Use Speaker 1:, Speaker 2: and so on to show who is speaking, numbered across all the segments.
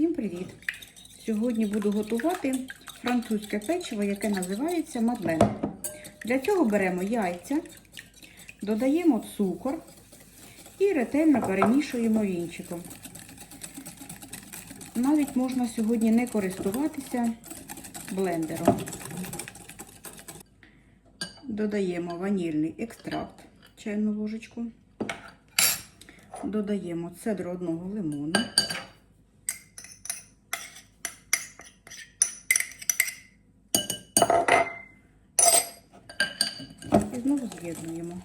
Speaker 1: Всім привіт! Сьогодні буду готувати французьке печиво, яке називається мадлен. Для цього беремо яйця, додаємо цукор і ретельно перемішуємо вінчиком. Навіть можна сьогодні не користуватися блендером. Додаємо ванільний екстракт, чайну ложечку. Додаємо цедру одного лимону. Знову з'єднуємо.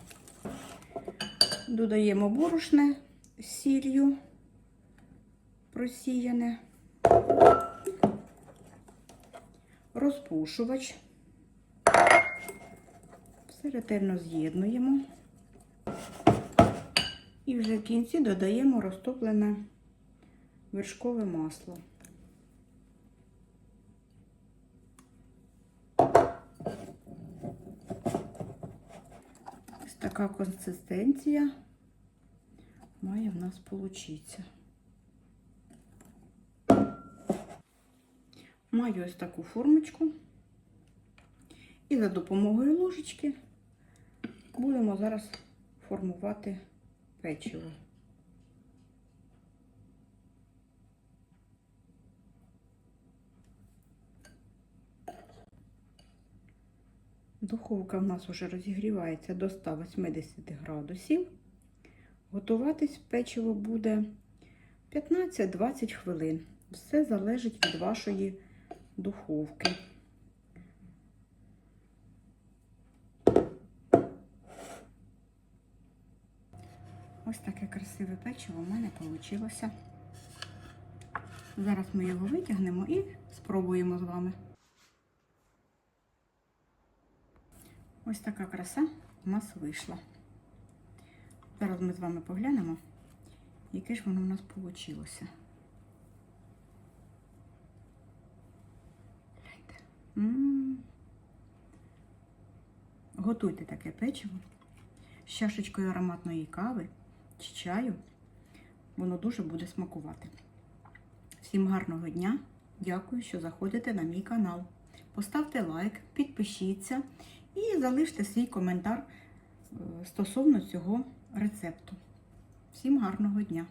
Speaker 1: Додаємо борошне з сіллю просіяне, розпушувач. Все ретельно з'єднуємо. І вже в кінці додаємо розтоплене вершкове масло. Ось така консистенція має в нас получитися. Маю ось таку формочку. І за допомогою ложечки будемо зараз формувати печиво. Духовка в нас вже розігрівається до 180 градусів. Готуватись печиво буде 15-20 хвилин. Все залежить від вашої духовки. Ось таке красиве печиво в мене вийшло. Зараз ми його витягнемо і спробуємо з вами. Ось така краса у нас вийшла. Зараз ми з вами поглянемо, яке ж воно у нас вийшло. Готуйте таке печиво з чашечкою ароматної кави чи чаю. Воно дуже буде смакувати. Всім гарного дня! Дякую, що заходите на мій канал. Поставте лайк, підпишіться і залиште свій коментар е, стосовно цього рецепту. Всім гарного дня!